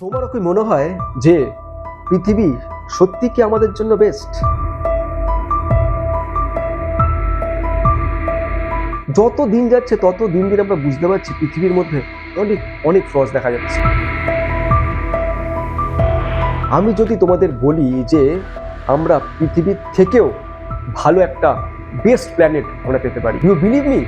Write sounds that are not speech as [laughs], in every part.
তোমারও কি মনে হয় যে পৃথিবী সত্যি কি আমাদের জন্য বেস্ট যত দিন যাচ্ছে, তত দিন দিন আমরা বুঝতে পারছি পৃথিবীর মধ্যে অনেক অনেক ফ্রজ দেখা যাচ্ছে। আমি যদি তোমাদের বলি যে আমরা পৃথিবীর থেকেও ভালো একটা বেস্ট প্ল্যানেট আমরা পেতে পারি। ইউ বিলিভ মি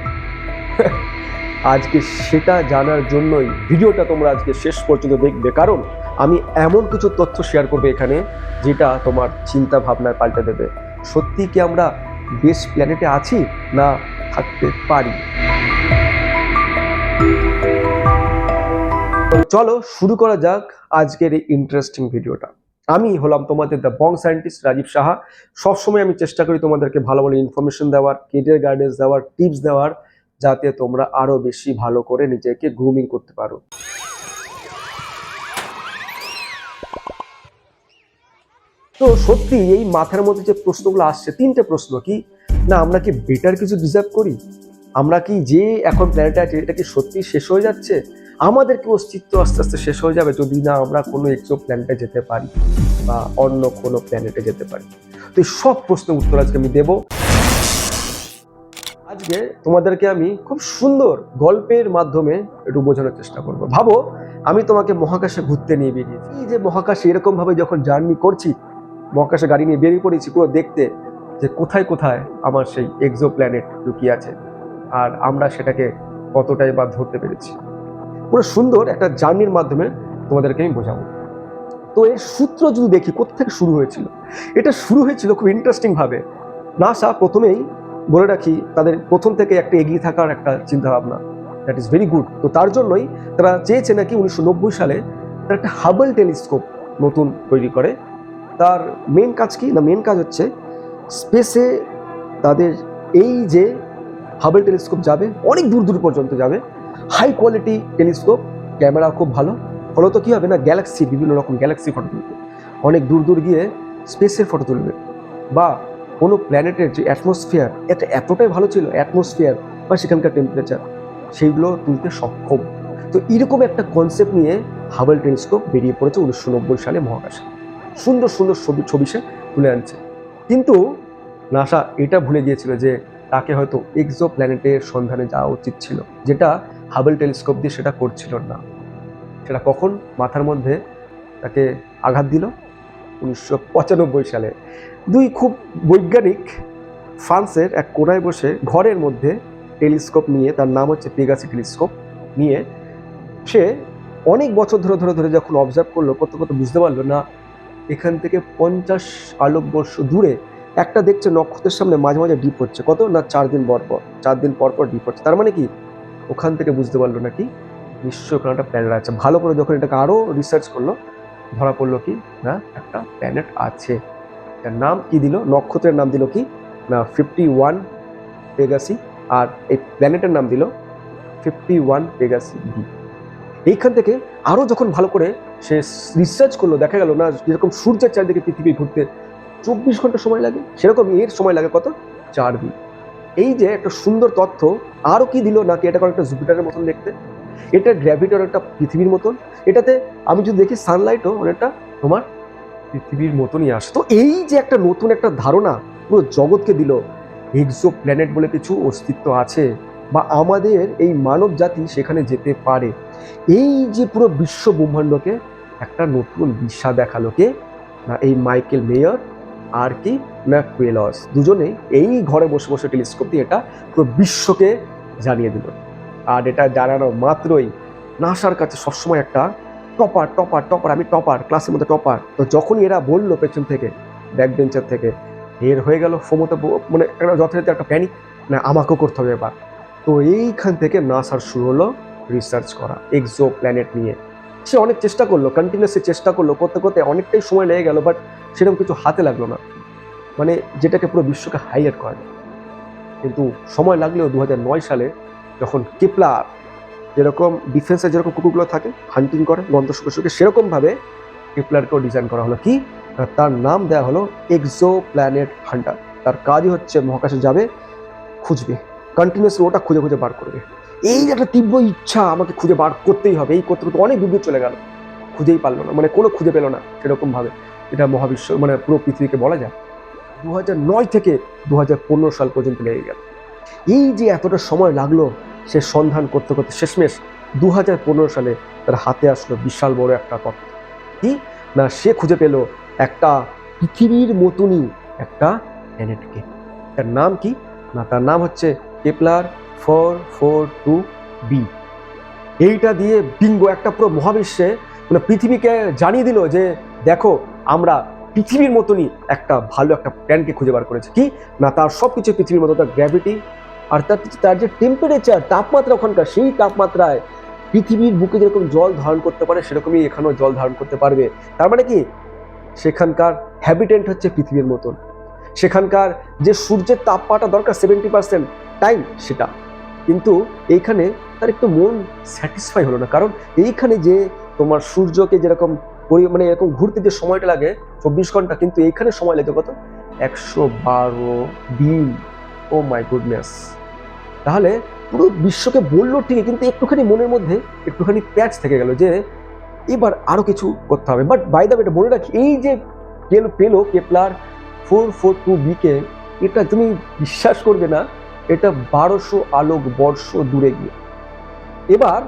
আজকে সেটা জানার জন্যই ভিডিওটা তোমরা আজকে শেষ পর্যন্ত দেখবে। কারণ আমি এমন কিছু তথ্য শেয়ার করব এখানে যেটা তোমার চিন্তা ভাবনায় পাল্টে দেবে। সত্যি কি আমরা বেস্ট প্ল্যানেটে আছি না থাকতে পারি? চলো শুরু করা যাক আজকের এই ইন্টারেস্টিং ভিডিওটা। আমি হলাম তোমাদের দ্য বং সায়েন্টিস্ট রাজীব সাহা। সবসময় আমি চেষ্টা করি তোমাদেরকে ভালো ভালো ইনফরমেশন দেওয়ার কেরিয়ার গাইডেন্স দেওয়ার টিপস দেওয়ার। যাতে তোমরা আরও বেশি ভালো করে নিজেকে গ্রুমিং করতে পারো। তো সত্যি এই মাথার মধ্যে যে প্রশ্নগুলো আসছে, তিনটে প্রশ্ন কি? না, আমরা কি বেটার কিছু ডিজার্ভ করি? আমরা কি যে এখন প্ল্যানেটে আছে, এটা কি সত্যি শেষ হয়ে যাচ্ছে? আমাদের কি অস্তিত্ব আস্তে আস্তে শেষ হয়ে যাবে যদি না আমরা কোনো এক্সো প্ল্যানেটে যেতে পারি বা অন্য কোনো প্ল্যানেটে যেতে পারি? তো সব প্রশ্নের উত্তর আজকে আমি দেবো। আজকে তোমাদেরকে আমি খুব সুন্দর গল্পের মাধ্যমে একটু বোঝানোর চেষ্টা করব। ভাবো, আমি তোমাকে মহাকাশে ঘুরতে নিয়ে বেরিয়েছি। এই যে মহাকাশে এরকম ভাবে যখন জার্নি করছি, মহাকাশে গাড়ি নিয়ে বেরিয়ে পড়েছি পুরো দেখতে, যে কোথায় কোথায় আমার সেই এক্সো প্ল্যানেট লুকিয়ে আছে আর আমরা সেটাকে কতটাই বা ধরতে পেরেছি। পুরো সুন্দর একটা জার্নির মাধ্যমে তোমাদেরকে আমি বোঝাবো। তো এর সূত্র যদি দেখি কোথেকে শুরু হয়েছিল? এটা শুরু হয়েছিল খুব ইন্টারেস্টিং ভাবে। নাসা প্রথমেই বলে রাখি, তাদের প্রথম থেকে একটা এগিয়ে থাকার একটা চিন্তা ভাবনা দ্যাট ইজ ভেরি গুড তো তার জন্যই তারা চেয়েছে নাকি উনিশশো নব্বই সালে তারা একটা হাবল টেলিস্কোপ নতুন তৈরি করে। তার মেন কাজ কি? না মেন কাজ হচ্ছে স্পেসে তাদের এই যে হাবল টেলিস্কোপ যাবে, অনেক দূর দূর পর্যন্ত যাবে। হাই কোয়ালিটি টেলিস্কোপ ক্যামেরা খুব ভালো। ফলত কী হবে না? গ্যালাক্সি বিভিন্ন রকম গ্যালাক্সি ফটো তুলবে। অনেক দূর দূর গিয়ে স্পেসের ফটো তুলবে। বা কোনো প্ল্যানেটের যে অ্যাটমসফিয়ার এটা এতটাই ভালো ছিল অ্যাটমসফিয়ার বা সেখানকার টেম্পারেচার সেইগুলো তুলতে সক্ষম। তো এরকম একটা কনসেপ্ট নিয়ে হাবল টেলিস্কোপ বেরিয়ে পড়েছে উনিশশো নব্বই সালে মহাকাশে। সুন্দর সুন্দর ছবি ছবি সে তুলে আনছে। কিন্তু নাসা এটা ভুলে গিয়েছিল যে তাকে হয়তো এক্সো প্ল্যানেটের সন্ধানে যাওয়া উচিত ছিল, যেটা হাবল টেলিস্কোপ দিয়ে সেটা করছিল না। সেটা কখন? মাথার মধ্যে তাকে আঘাত দিল। উনিশশো পঁচানব্বই সালে। দুই খুব বৈজ্ঞানিক ফ্রান্সের এক কোনায় বসে ঘরের মধ্যে টেলিস্কোপ নিয়ে, তার নাম হচ্ছে পেগাসি টেলিস্কোপ, নিয়ে সে অনেক বছর ধরে ধরে ধরে যখন অবজার্ভ করল, কত কত বুঝতে পারল না, এখান থেকে পঞ্চাশ আলোকবর্ষ দূরে একটা দেখছে নক্ষত্রের সামনে মাঝে মাঝে ডিপ হচ্ছে। কত না চার দিন পর পর, চার দিন পর পর ডিপ হচ্ছে। তার মানে কি? ওখান থেকে বুঝতে পারল নাকি নিশ্চয়ই ওখানে একটা প্ল্যানেট আছে ভালো করে যখন এটাকে আরও রিসার্চ করল ধরা পড়ল কি? না, একটা প্ল্যানেট আছে। তার নাম কি দিল? নক্ষত্রের নাম দিল কি? না ফিফটি ওয়ান পেগাসি আর এই প্ল্যানেটের নাম দিল ফিফটি ওয়ান পেগাসি বি এইখান থেকে আরও যখন ভালো করে সে রিসার্চ করল, দেখা গেল না, যেরকম সূর্যের চারদিকে পৃথিবী ঘুরতে চব্বিশ ঘণ্টা সময় লাগে, সেরকম এর সময় লাগে কত? চার দিন। এই যে একটা সুন্দর তথ্য আরও কি দিল নাকি? এটা কোনো একটা জুপিটারের মতন দেখতে? এটা গ্র্যাভিটার একটা পৃথিবীর মতন। এটাতে আমি যদি দেখি সানলাইটও অনেকটা তোমার পৃথিবীর মতনই আসে তো এই যে একটা নতুন একটা ধারণা পুরো জগৎকে দিল এক্সো প্ল্যানেট বলে কিছু অস্তিত্ব আছে বা আমাদের এই মানব জাতি সেখানে যেতে পারে। এই যে পুরো বিশ্ব ব্রহ্মাণ্ডকে একটা নতুন দিশা দেখাল কে? না, এই মাইকেল মেয়র আর কি না কুয়েলস। দুজনেই এই ঘরে বসে বসে টেলিস্কোপ দিয়ে এটা পুরো বিশ্বকে জানিয়ে দিল। আর এটা জানানো মাত্রই নাসার কাছে সবসময় একটা টপার টপার টপার, আমি টপার ক্লাসের মধ্যে টপার। তো যখনই এরা বলল পেছন থেকে ব্যাক বেঞ্চার থেকে এর হয়ে গেল ফোমোতে মানে একটা যথারীতি একটা প্যানিক না, আমাকেও করতে হবে এবার। তো এইখান থেকে নাসার শুরু হলো রিসার্চ করা এক্সো প্ল্যানেট নিয়ে। সে অনেক চেষ্টা করল কন্টিনিউসলি চেষ্টা করল, করতে করতে অনেকটাই সময় লেগে গেল বাট সেরকম কিছু হাতে লাগল না। মানে যেটাকে পুরো বিশ্বকে হাইলাইট করা। যায় কিন্তু সময় লাগলেও দু সালে যখন কিপলার যেরকম ডিফেন্সে যেরকম কুকুরগুলো থাকে হান্টিং করে, গন্ধ শুকে সেরকমভাবে কিপলারকেও ডিজাইন করা হলো। কি? তার নাম দেওয়া হলো এক্সো প্ল্যানেট হান্টার তার কাজই হচ্ছে মহাকাশে যাবে, খুঁজবে। কন্টিনিউসলি ওটা খুঁজে খুঁজে বার করবে। এই যে একটা তীব্র ইচ্ছা আমাকে খুঁজে বার করতেই হবে। এই করতে করতে অনেক দূর চলে গেল। খুঁজেই পারল না। মানে কোনো খুঁজে পেল না সেরকম ভাবে এটা মহাবিশ্ব মানে পুরো পৃথিবীকে বলা যায়। দু নয় থেকে দু হাজার পনেরো সাল পর্যন্ত লেগে গেল। এই যে এতটা সময় লাগল সে সন্ধান করতে করতে শেষমেশ দু হাজার পনেরো সালে তার হাতে আসলো বিশাল বড় একটা তত্ত্ব কি? না, সে খুঁজে পেল একটা পৃথিবীর মতনই একটা প্ল্যানেটকে তার নাম কি? না, তার নাম হচ্ছে Kepler four four two B. এইটা দিয়ে বিঙ্গো একটা পুরো মহাবিশ্বে মানে পৃথিবীকে জানিয়ে দিল যে, দেখো, আমরা পৃথিবীর মতনই একটা ভালো একটা প্ল্যানকে খুঁজে বার করেছি। কি? না, তার সব কিছু পৃথিবীর মতো, তার গ্র্যাভিটি আর তার তার যে টেম্পারেচার তাপমাত্রা ওখানকার, সেই তাপমাত্রায় পৃথিবীর বুকে যেরকম জল ধারণ করতে পারে, সেরকমই এখানেও জল ধারণ করতে পারবে। তার মানে কি? সেখানকার হ্যাবিটেন্ট হচ্ছে পৃথিবীর মতন। সেখানকার যে সূর্যের তাপমাত্রা দরকার সেভেন্টি পার্সেন্ট টাইম সেটা। কিন্তু এইখানে তার একটু মন স্যাটিসফাই হলো না। কারণ এইখানে যে তোমার সূর্যকে যেরকম পরি- মানে এরকম ঘুরতে যে সময়টা লাগে, চব্বিশ ঘণ্টা, কিন্তু এইখানে সময় লাগে কত? একশো বারো দিন ও মাই গুডনেস তাহলে পুরো বিশ্বকে বলল ঠিকই, কিন্তু একটুখানি মনের মধ্যে একটুখানি প্যাচ থেকে গেল যে এবার আরও কিছু করতে হবে। বাট বাই দ্য এটা মনে রাখি, এই যে পেল পেল, কেপলার ফোর ফোর, টু বিকে এটা তুমি বিশ্বাস করবে না, এটা বারোশো আলোক বর্ষ দূরে গিয়ে। এবার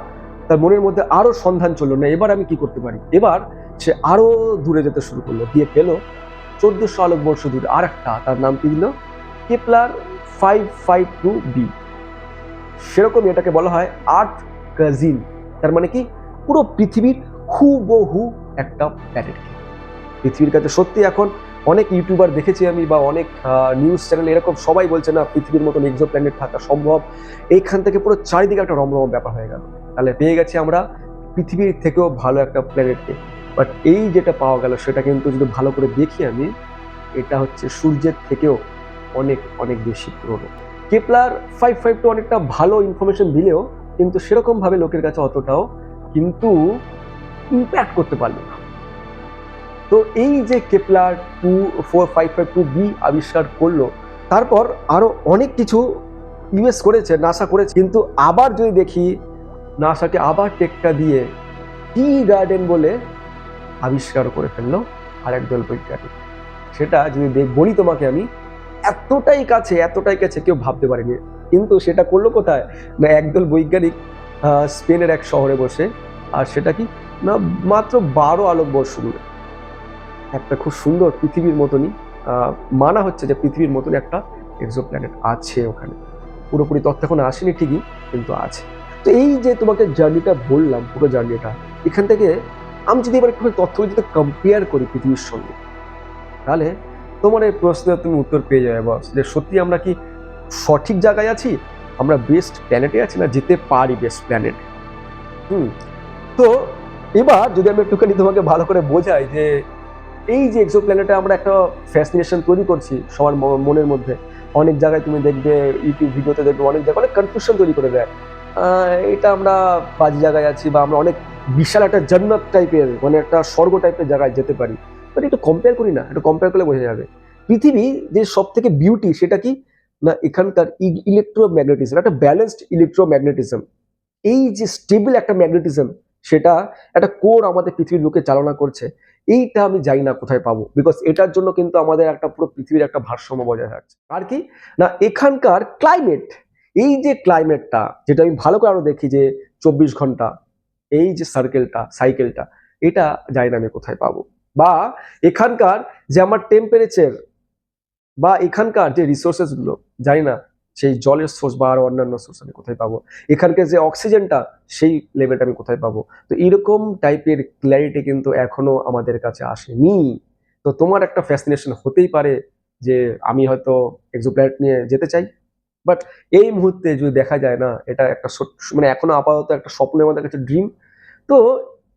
তার মনের মধ্যে আরও সন্ধান চলল না, এবার আমি কি করতে পারি? এবার সে আরও দূরে যেতে শুরু করল, গিয়ে পেল চোদ্দশো আলোক বর্ষ দূরে। আর একটা তার নাম কি দিল? Kepler five five two B সেরকমই এটাকে বলা হয় আর্থ কাজিন। তার মানে কি? পুরো পৃথিবীর হুবহু একটা প্ল্যানেটকে পৃথিবীর কাছে সত্যি এখন অনেক ইউটিউবার দেখেছি আমি বা অনেক নিউজ চ্যানেল এরকম সবাই বলছে, না, পৃথিবীর মতন এক্সো প্ল্যানেট থাকা সম্ভব। এইখান থেকে পুরো চারিদিকে একটা রমরম ব্যাপার হয়ে গেল। তাহলে পেয়ে গেছি আমরা পৃথিবীর থেকেও ভালো একটা প্ল্যানেটকে বাট এই যেটা পাওয়া গেল সেটা কিন্তু যদি ভালো করে দেখি আমি, এটা হচ্ছে সূর্যের থেকেও অনেক অনেক বেশি পুরনো। কেপলার ফাইভ ফাইভ টু অনেকটা ভালো ইনফরমেশন দিলেও কিন্তু সেরকমভাবে লোকের কাছে অতটাও কিন্তু ইম্প্যাক্ট করতে পারল না। তো এই যে Kepler two four five five two B আবিষ্কার করল, তারপর আরও অনেক কিছু ইউএস করেছে নাসা করেছে, কিন্তু আবার যদি দেখি নাসাকে আবার টেকটা দিয়ে টি গার্ডেন বলে আবিষ্কার করে ফেলল আর একদল বৈজ্ঞানিক সেটা যদি বলি তোমাকে আমি এতটাই কাছে এতটাই কাছে কেউ ভাবতে পারেনি। কিন্তু সেটা করল কোথায়? না, একদল বৈজ্ঞানিক স্পেনের এক শহরে বসে। আর সেটা কি? না, মাত্র বারো আলোকবর্ষ দূরে। একটা খুব সুন্দর পৃথিবীর মতনই। মানা হচ্ছে যে পৃথিবীর মতন একটা এক্সো প্ল্যানেট আছে ওখানে। পুরোপুরি তথ্য এখন আসেনি ঠিকই, কিন্তু আছে। তো এই যে তোমাকে জার্নিটা বললাম, পুরো জার্নিটা এখান থেকে আমি যদি এবার একটু তথ্যগুলো যদি কম্পেয়ার করি পৃথিবীর সঙ্গে, তাহলে তোমার এই প্রশ্নের তুমি উত্তর পেয়ে যাবে বস যে সত্যি আমরা কি সঠিক জায়গায় আছি? আমরা বেস্ট প্ল্যানেটে আছি না যেতে পারি বেস্ট প্ল্যানেট হুম। তো এবার যদি আমি একটুখানি তোমাকে ভালো করে বোঝাই যে এই যে এক্সো প্ল্যানেটে আমরা একটা ফ্যাসিনেশন তৈরি করছি সবার মনের মধ্যে, অনেক জায়গায় তুমি দেখবে ইউটিউব ভিডিওতে দেখবে অনেক জায়গায় অনেক কনফিউশন তৈরি করে দেয়। এটা আমরা বাজে জায়গায় আছি বা আমরা অনেক বিশাল একটা জান্নাত টাইপের মানে একটা স্বর্গ টাইপের জায়গায় যেতে পারি। বাট একটু কম্পেয়ার করি না, একটু কম্পেয়ার করলে বোঝা যাবে। পৃথিবী যে সব থেকে বিউটি সেটা কি? না, এখানকার ইলেকট্রোম্যাগনেটিজম একটা ব্যালেন্সড ইলেকট্রোম্যাগনেটিজম এই যে স্টেবল একটা ম্যাগনেটিজম সেটা একটা কোর আমাদের পৃথিবীর লোকে চালনা করছে। এইটা আমি জানি না কোথায় পাবো বিকজ এটার জন্য কিন্তু আমাদের একটা পুরো পৃথিবীর একটা ভারসাম্য বজায় থাকছে। আর কি? না, এখানকার ক্লাইমেট এই যে ক্লাইমেটটা যেটা আমি ভালো করে আরও দেখি যে চব্বিশ ঘণ্টা, এই যে সার্কেলটা সাইকেলটা এটা জানি না আমি কোথায় পাবো। বা এখানকার যে আমার টেম্পারেচার বা এখানকার যে রিসোর্সেসগুলো, জানি না, সেই জলের সোর্স বা আরও অন্যান্য সোর্স আমি কোথায় পাবো, এখানকার যে অক্সিজেনটা সেই লেভেলটা আমি কোথায় পাবো? তো এরকম টাইপের ক্ল্যারিটি কিন্তু এখনও আমাদের কাছে আসেনি। তো তোমার একটা ফ্যাসিনেশন হতেই পারে যে আমি হয়তো এক্সোপ্ল্যানেট নিয়ে যেতে চাই বাট এই মুহূর্তে যদি দেখা যায় না, এটা একটা মানে এখনও আপাতত একটা স্বপ্নের আমাদের কাছে ড্রিম তো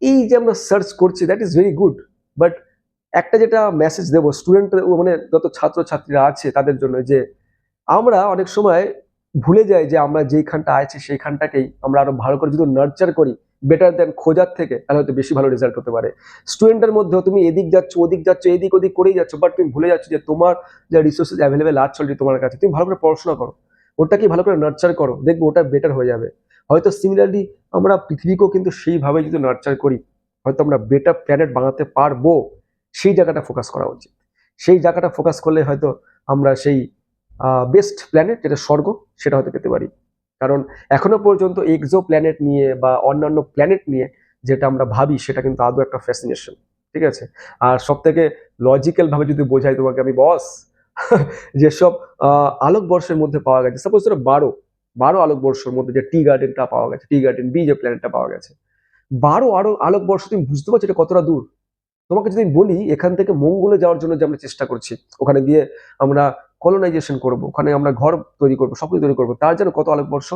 এই যে আমরা সার্চ করছি that is very good but একটা যেটা মেসেজ দেবো স্টুডেন্ট মানে যত ছাত্র ছাত্রীরা আছে তাদের জন্য যে আমরা অনেক সময় ভুলে যাই যে আমরা যেইখানটা আছে সেইখানটাকেই আমরা আরও ভালো করে যদি নার্চার করি বেটার দেন খোঁজার থেকে, তাহলে হয়তো বেশি ভালো রেজাল্ট হতে পারে। স্টুডেন্টের মধ্যেও তুমি এদিক যাচ্ছ, ওদিক যাচ্ছ, এদিক ওদিক করেই যাচ্ছ বাট তুমি ভুলে যাচ্ছ যে তোমার যা রিসোর্সেস অ্যাভেলেবেল আছে অলরেডি তোমার কাছে, তুমি ভালো করে পড়াশোনা করো। ওটাকে ভালো করে নার্চার করো, দেখবে ওটা বেটার হয়ে যাবে। হয়তো সিমিলারলি আমরা পৃথিবীকেও কিন্তু সেইভাবে যদি নার্চার করি হয়তো আমরা বেটার প্ল্যানেট বানাতে পারব, সেই জায়গাটা ফোকাস করা উচিত। সেই জায়গাটা ফোকাস করলে হয়তো আমরা সেই বেস্ট প্ল্যানেট যেটা স্বর্গ, সেটা হয়তো পেতে পারি। কারণ এখনও পর্যন্ত এক্সো প্ল্যানেট নিয়ে বা অন্যান্য প্ল্যানেট নিয়ে যেটা আমরা ভাবি, সেটা কিন্তু আদৌ একটা ফ্যাসিনেশন ঠিক আছে? আর সব থেকে লজিক্যাল ভাবে যদি বোঝাই তোমাকে আমি বস [laughs] যেসব আলোকবর্ষের মধ্যে পাওয়া গেছে সাপোজ ধরো বারো বারো আলোকবর্ষের মধ্যে যে টি গার্ডেনটা পাওয়া গেছে টি গার্ডেন বি যে প্ল্যানেটটা পাওয়া গেছে বারো আরও আলোকবর্ষ, তুমি বুঝতে পারছ এটা কতটা দূর? তোমাকে যদি বলি, এখান থেকে মঙ্গলে যাওয়ার জন্য যে আমরা চেষ্টা করছি, ওখানে গিয়ে আমরা কলোনাইজেশন করব, ওখানে আমরা ঘর তৈরি করব, সবকিছু তৈরি করব, তার জন্য কত আলোকবর্ষ?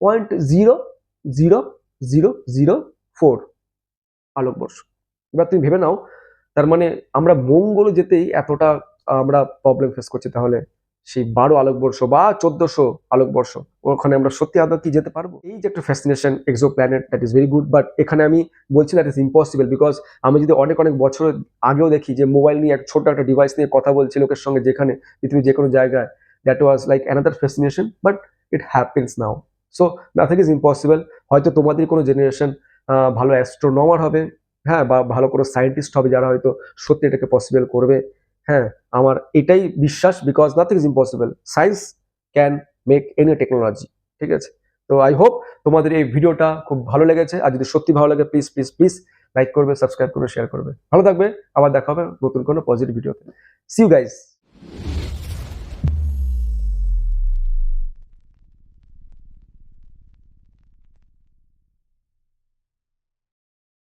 Point zero zero zero zero four আলোকবর্ষ। এবার তুমি ভেবে নাও, তার মানে আমরা মঙ্গলে যেতেই এতটা আমরা প্রবলেম ফেস করছি তাহলে। সেই বারো আলোকবর্ষ বা চোদ্দশো আলোকবর্ষ ওখানে আমরা সত্যি আদৌ কি যেতে পারব? এই যে একটা fascination exoplanet that is very good but এখানে আমি বলছি দ্যাট ইজ ইম্পসিবল বিকজ আমি যদি অনেক অনেক বছর আগেও দেখি যে মোবাইল নিয়ে এক ছোট একটা ডিভাইস নিয়ে কথা বলছি লোকের সঙ্গে যেখানে পৃথিবীর যে কোনো জায়গায় that was like another fascination but it happens now so nothing is impossible হয়তো তোমাদের কোনো জেনারেশন ভালো অ্যাস্ট্রোনমার হবে হ্যাঁ বা ভালো কোনো সায়েন্টিস্ট হবে যারা হয়তো সত্যি এটাকে পসিবল করবে। হ্যাঁ আমার এটাই বিশ্বাস because nothing is impossible science can make any technology ঠিক আছে? তো আই হোপ তোমাদের এই ভিডিওটা খুব ভালো লেগেছে। আর যদি সত্যি ভালো লাগে প্লিজ প্লিজ প্লিজ লাইক করবে সাবস্ক্রাইব করবে শেয়ার করবে। ভালো থাকবে, আবার দেখা হবে নতুন কোনো পজিটিভ ভিডিওতে সিউ গাইস